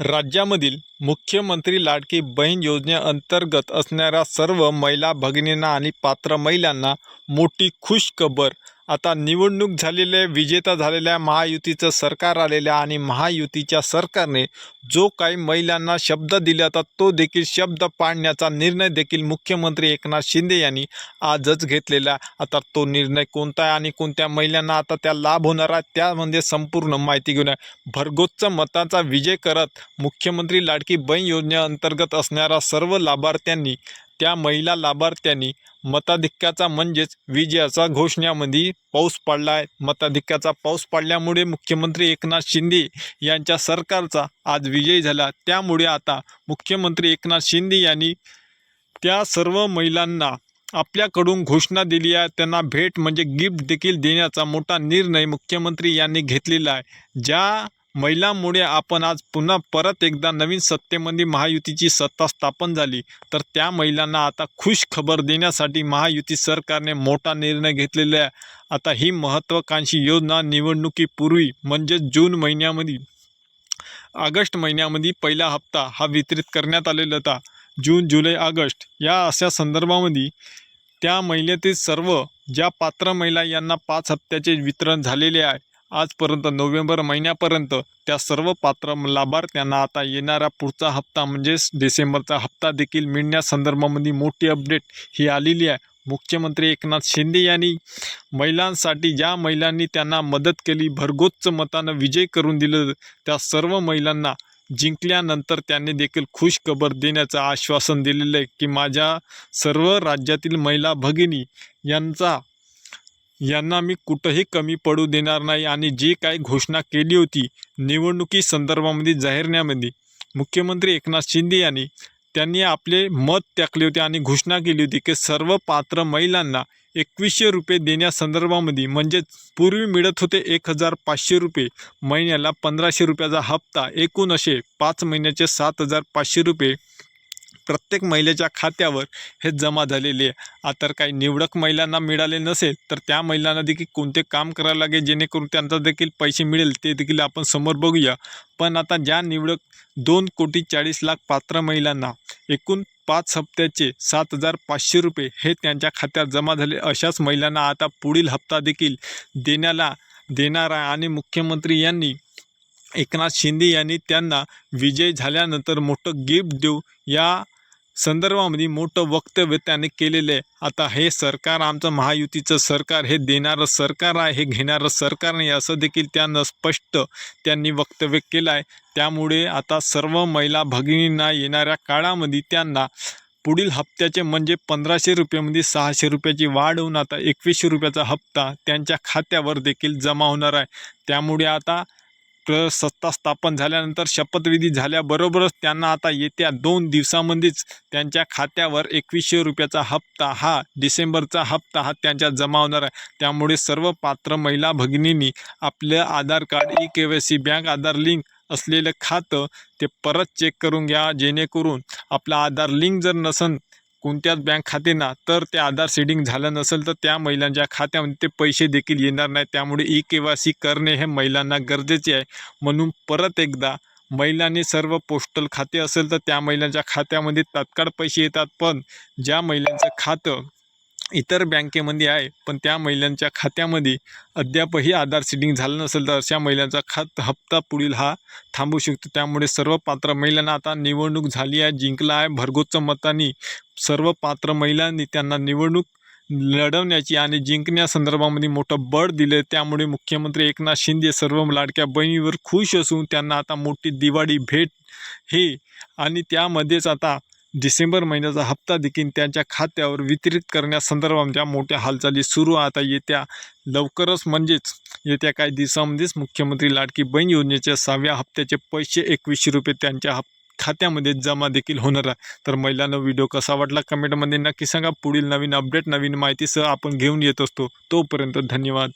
राज्यामधील मुख्यमंत्री लाडकी बहीण योजनेअंतर्गत असणाऱ्या सर्व महिला भगिनींना आणि पात्र महिलांना मोठी खुश खबर आता निवडणूक झालेल्या विजेता झालेल्या महायुतीचं सरकार आलेल्या आणि महायुतीच्या सरकारने जो काही महिलांना शब्द दिला होता तो देखील शब्द पाळण्याचा निर्णय देखील मुख्यमंत्री एकनाथ शिंदे यांनी आजच घेतलेला. आता तो निर्णय कोणता आहे आणि कोणत्या महिलांना आता त्या लाभ होणार आहे त्यामध्ये संपूर्ण माहिती घेऊन आहे भरघोसचा मताचा विजय करत मुख्यमंत्री लाडकी बहीण योजनेअंतर्गत असणाऱ्या सर्व लाभार्थ्यांनी त्या महिला लाभार्थ्यांनी मताधिक्याचा म्हणजेच विजयाचा घोषणामध्ये पाऊस पडला आहे मताधिक्याचा पाऊस पडल्यामुळे मुख्यमंत्री एकनाथ शिंदे यांच्या सरकारचा आज विजय झाला. त्यामुळे आता मुख्यमंत्री एकनाथ शिंदे यांनी त्या सर्व महिलांना आपल्याकडून घोषणा दिली आहे. त्यांना भेट म्हणजे गिफ्ट देखील देण्याचा मोठा निर्णय मुख्यमंत्री यांनी घेतलेला आहे. ज्या महिलांमुळे आपण आज पुन्हा परत एकदा नवीन सत्तेमध्ये महायुतीची सत्ता स्थापन झाली. तर त्या महिलांना आता खुश खबर देण्यासाठी महायुती सरकारने मोठा निर्णय घेतलेला आहे. आता ही महत्त्वाकांक्षी योजना निवडणुकीपूर्वी म्हणजे जून महिन्यामध्ये ऑगस्ट महिन्यामध्ये पहिला हप्ता हा वितरित करण्यात आलेला होता. जून जुलै ऑगस्ट या अशा संदर्भामध्ये त्या महिलेतील सर्व ज्या पात्र महिला यांना पाच हप्त्याचे वितरण झालेले आहे आजपर्यंत नोव्हेंबर महिन्यापर्यंत त्या सर्व पात्र लाभार्थ्यांना आता येणारा पुढचा हप्ता म्हणजेच डिसेंबरचा हप्ता देखील मिळण्यासंदर्भामध्ये मोठी अपडेट ही आलेली आहे. मुख्यमंत्री एकनाथ शिंदे यांनी महिलांसाठी ज्या महिलांनी त्यांना मदत केली भरगोच्च मतानं विजय करून दिलं त्या सर्व महिलांना जिंकल्यानंतर त्यांनी देखील खुश खबर देण्याचं आश्वासन दिलेलं आहे की माझ्या सर्व राज्यातील महिला भगिनी यांचा यांना मी कुठंही कमी पडू देणार नाही आणि जी काय घोषणा केली होती निवडणुकी संदर्भामध्ये जाहीरनाम्यामध्ये मुख्यमंत्री एकनाथ शिंदे यांनी त्यांनी आपले मत टाकले होते आणि घोषणा केली होती की सर्व पात्र महिलांना एकवीसशे रुपये देण्यासंदर्भामध्ये म्हणजेच पूर्वी मिळत होते एक हजार पाचशे रुपये महिन्याला पंधराशे रुपयाचा हप्ता एकूण असे पाच महिन्याचे सात हजार पाचशे रुपये प्रत्येक महिलेच्या खात्यावर हे जमा झालेले आहे. आता काही निवडक महिलांना मिळाले नसेल तर त्या महिलांना देखील कोणते काम करावं लागेल? जेणेकरून त्यांचा देखील पैसे मिळेल ते देखील आपण समोर बघूया. पण आता ज्या निवडक दोन कोटी चाळीस लाख पात्र महिलांना एकूण पाच हप्त्याचे सात हजार पाचशे रुपये हे त्यांच्या खात्यात जमा झाले अशाच महिलांना आता पुढील हप्ता देखील देण्याला देणार आहे. आणि मुख्यमंत्री यांनी एकनाथ शिंदे यांनी त्यांना विजय झाल्यानंतर मोठं गिफ्ट देऊ या संदर्भामध्ये मोठं वक्तव्य त्याने केलेलं आहे. आता हे सरकार आमचं महायुतीचं सरकार हे देणारं सरकार आहे हे घेणारं सरकार नाही असं देखील त्यानं स्पष्ट त्यांनी वक्तव्य केलं आहे त्यामुळे आता सर्व महिला भगिनींना येणाऱ्या काळामध्ये त्यांना पुढील हप्त्याचे म्हणजे पंधराशे रुपयामध्ये सहाशे रुपयाची वाढ होऊन आता एकवीसशे रुपयाचा हप्ता त्यांच्या खात्यावर देखील जमा होणार आहे. त्यामुळे आता सत्ता स्थापन झाल्यानंतर शपथविधी झाल्याबरोबरच त्यांना आता येत्या दोन दिवसामध्येच त्यांच्या खात्यावर एकवीसशे रुपयाचा हप्ता हा डिसेंबरचा हप्ता हा त्यांच्या जमा होणार आहे. त्यामुळे सर्व पात्र महिला भगिनींनी आपलं Aadhaar card E K Y C bank Aadhaar link असलेलं खातं ते परत चेक करून घ्या जेणेकरून आपलं आधार लिंक जर नसन कोणत्याच बँक खाते ना तर ते आधार सेडिंग झालं नसेल तर त्या महिलांच्या खात्यामध्ये ते पैसे देखील येणार नाही त्यामुळे ई के वाय सी करणे हे महिलांना गरजेचे आहे. म्हणून परत एकदा महिलांनी सर्व पोस्टल खाते असेल तर त्या महिलांच्या खात्यामध्ये तात्काळ पैसे येतात. पण ज्या महिलांचं खातं इतर बँकेमध्ये आहे पण त्या महिलांच्या खात्यामध्ये अद्यापही आधार सिडिंग झालं नसेल तर अशा महिलांचा खात हप्ता पुढील हा थांबू शकतो. त्यामुळे सर्व पात्र महिलांना आता निवडणूक झाली आहे जिंकला आहे. भरघोसच्या मतांनी सर्व पात्र महिलांनी त्यांना निवडणूक लढवण्याची आणि जिंकण्यासंदर्भामध्ये मोठं बळ दिले त्यामुळे मुख्यमंत्री एकनाथ शिंदे सर्व लाडक्या बहिणीवर खुश असून त्यांना आता मोठी दिवाळी भेट हे आणि त्यामध्येच आता डिसेंबर महिन्याचा हप्ता देखील त्यांच्या खात्यावर वितरित करण्यासंदर्भात मोठ्या हालचाली सुरू आता येत्या लवकरच म्हणजेच येत्या काही दिवसामध्येच मुख्यमंत्री लाडकी बहीण योजनेच्या सहाव्या हप्त्याचे पैसे एकवीसशे रुपये त्यांच्या हप खात्यामध्ये जमा देखील होणार आहे. तर महिलांना व्हिडिओ कसा वाटला कमेंटमध्ये नक्की सांगा. पुढील नवीन अपडेट नवीन माहितीसह आपण घेऊन येत असतो. तोपर्यंत धन्यवाद.